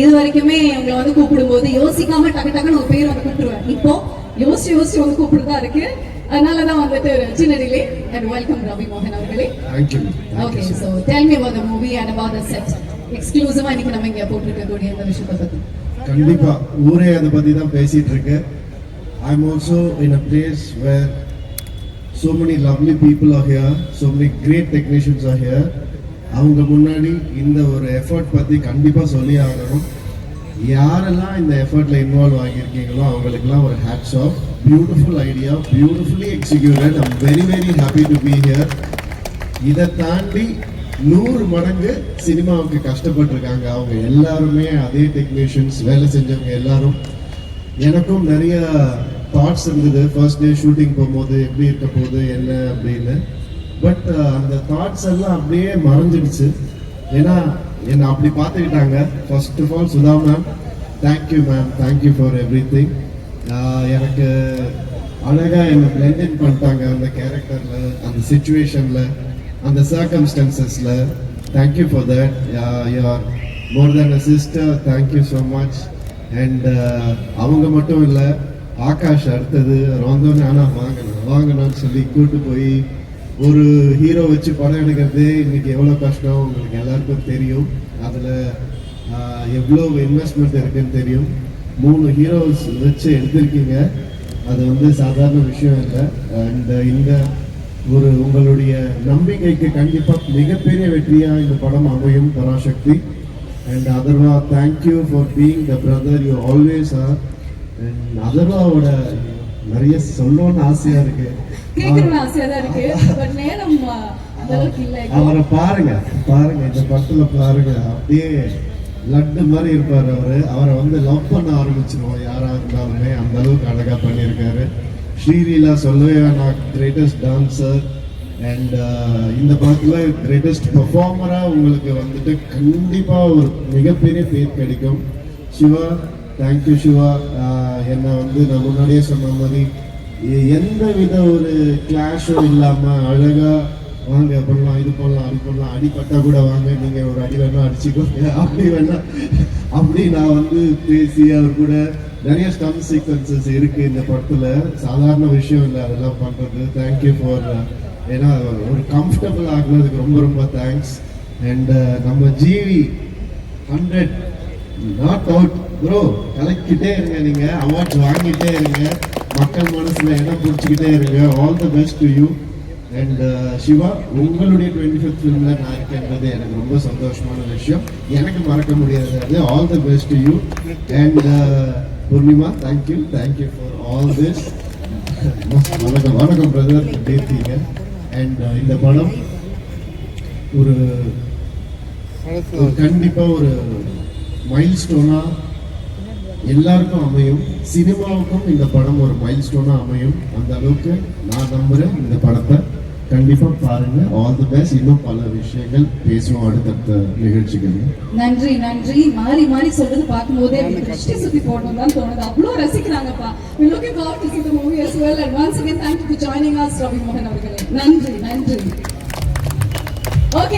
இது வரைக்குமே உங்களை வந்து கூப்பிடும்போது யோசிக்காம டக்கு டக்குன்னு உங்க பேர் வந்து கூப்பிடுவேன் இப்போ யோசிச்சு யோசிச்சு வந்து கூப்பிடுறதா இருக்கு. அதனாலதான் வந்துட்டு ஒரு சின்ன டிலே அண்ட் வெல்கம் ரவி மோகன் அவர்களே. Okay so tell me about the movie and about the set எக்ஸ்க்ளூசிவா இன்னைக்கு நம்ம இங்க போட்டிருக்கக்கூடிய இந்த விஷயத்தை பத்தி. கண்டிப்பா ஊரே அதை பத்தி தான் பேசிட்டு இருக்கு. I am also in a place where so many lovely people are here so many great technicians are here. அவங்க முன்னாடி இந்த ஒரு எஃபர்ட் பத்தி கண்டிப்பாக சொல்லி ஆகணும் யாரெல்லாம் இந்த எஃபர்ட்டில் இன்வால்வ் ஆகியிருக்கீங்களோ அவங்களுக்குலாம் ஒரு hats off beautiful idea beautifully executed I'm very very happy to be here இதை தாண்டி நூறு மடங்கு சினிமாவுக்கு கஷ்டப்பட்டிருக்காங்க அவங்க எல்லாருமே அதே டெக்னீஷியன்ஸ் வேலை செஞ்சவங்க எல்லாரும். எனக்கும் நிறைய தாட்ஸ் இருந்தது. ஃபர்ஸ்ட் டே ஷூட்டிங் போகும்போது எப்படி இருக்க போகுது என்ன அப்படின்னு. பட் uh, அந்த தாட்ஸ் எல்லாம் அப்படியே மறைஞ்சிடுச்சு ஏன்னா என்னை அப்படி பார்த்துக்கிட்டாங்க. First of all Sudha ma'am thank you ma'am thank you for everything எனக்கு அழகாக என்னை பிளெண்டின் பண்ணிட்டாங்க அந்த கேரக்டரில் அந்த சுச்சுவேஷனில் அந்த சர்க்கம்ஸ்டன்சஸில் தேங்க்யூ ஃபார் தட் யார் more than a sister thank you so much and அவங்க மட்டும் இல்லை ஆகாஷ் அடுத்தது வந்தோன்னே ஆனால் வாங்கணும் வாங்கணும்னு சொல்லி கூட்டு போய் ஒரு ஹீரோ வச்சு படம் எடுக்கிறது இன்னைக்கு எவ்வளோ கஷ்டம்? உங்களுக்கு எல்லாருக்கும் தெரியும். அதில் எவ்வளோ இன்வெஸ்ட்மெண்ட் இருக்குன்னு தெரியும். மூணு ஹீரோஸ் வச்சு எடுத்திருக்கீங்க. அது வந்து சாதாரண விஷயம் இல்லை. அண்ட் இந்த ஒரு உங்களுடைய நம்பிக்கைக்கு கண்டிப்பாக மிகப்பெரிய வெற்றியாக இந்த படம் அமையும் Parasakthi. And Atharva thank you for being the brother you always are and அதர்வாவோட நிறைய சொல்லணும்னு ஆசையா இருக்கு. கேட்கணும்னு ஆசையா தான் இருக்கு. பட் நேரம் ஆ, அந்த அளவுக்கு இல்லை இப்போ. அவரை பாருங்க பாருங்க இந்த படத்துல பாருங்க. அப்படியே லட்டு மாதிரி இருப்பார் அவரு. அவரை வந்து லவ் பண்ண ஆரம்பிச்சிருவோம். யாரா இருந்தாலுமே அந்த அளவுக்கு அழகா பண்ணியிருக்காரு. ஸ்ரீலீலா சொல்லவே நான் கிரேட்டஸ்ட் டான்சர் அண்ட் இந்த படத்துல கிரேட்டஸ்ட் பெர்ஃபார்மரா உங்களுக்கு வந்துட்டு கண்டிப்பா ஒரு மிகப்பெரிய பேர் கிடைக்கும். Siva thank you Siva. வந்து நான் முன்னாடியே சொன்ன மாதிரி எந்த வித ஒரு கிளாஷும் இல்லாமல் அழகாக வாங்க பண்ணலாம் இது பண்ணலாம் அது பண்ணலாம் அடிப்பட்டா கூட வாங்க நீங்கள் ஒரு அடி வேணா அடிச்சுக்கோங்க அப்படி வேணா. அப்படி நான் வந்து பேசி அவர் கூட நிறைய ஸ்டம் சீக்வன்சஸ் இருக்கு இந்த படத்துல. சாதாரண விஷயம் இல்லை அதெல்லாம் பண்றது. தேங்க்யூ ஃபார் ஏன்னா ஒரு கம்ஃபர்டபுள் ஆகுனதுக்கு ரொம்ப ரொம்ப தேங்க்ஸ் அண்ட் நம்ம GV hundred not out bro கலக்கிட்டே இருங்க நீங்க. அவார்ட்ஸ் வாங்கிட்டே இருங்க. மக்கள் மனசுல இடம் பிடிச்சிக்கிட்டே இருங்க. All the best to you and Siva உங்களுடைய டுவெண்ட்டி ஃபிஃப்த் ஃபிலிம்ல நான் இருக்கேன்றது எனக்கு ரொம்ப சந்தோஷமான விஷயம். எனக்கு மறக்க முடியாது all the best to you and Poornima thank you thank you for all this வணக்கம் வணக்கம் பிரதர் இருக்கீங்க? அண்ட் இந்த படம் ஒரு ஒரு கண்டிப்பா ஒரு மைல் ஸ்டோனா எல்லாருக்கும் அமையும். சினிமாவுக்கும் இந்த படம் ஒரு மைல் ஸ்டோனா அமையும். அந்த அளவுக்கு நான் நம்புறேன் இந்த படத்தை. கண்டிப்பா பாருங்க. ஆல் தி பெஸ்ட் இன்னும் பல விஷயங்கள் பேசுவோம் அடுத்தடுத்த நிகழ்ச்சிகள் நன்றி நன்றி. மாறி மாறி சொல்றது பார்க்கும்போதே திருஷ்டி சுத்தி போடணும் தான் தோணுது. அவ்வளோ ரசிக்கிறாங்கப்பா. We looking forward to see the movie as well. And once again thank you for joining us Ravi மோகன் அவர்களே. நன்றி நன்றி. ஓகே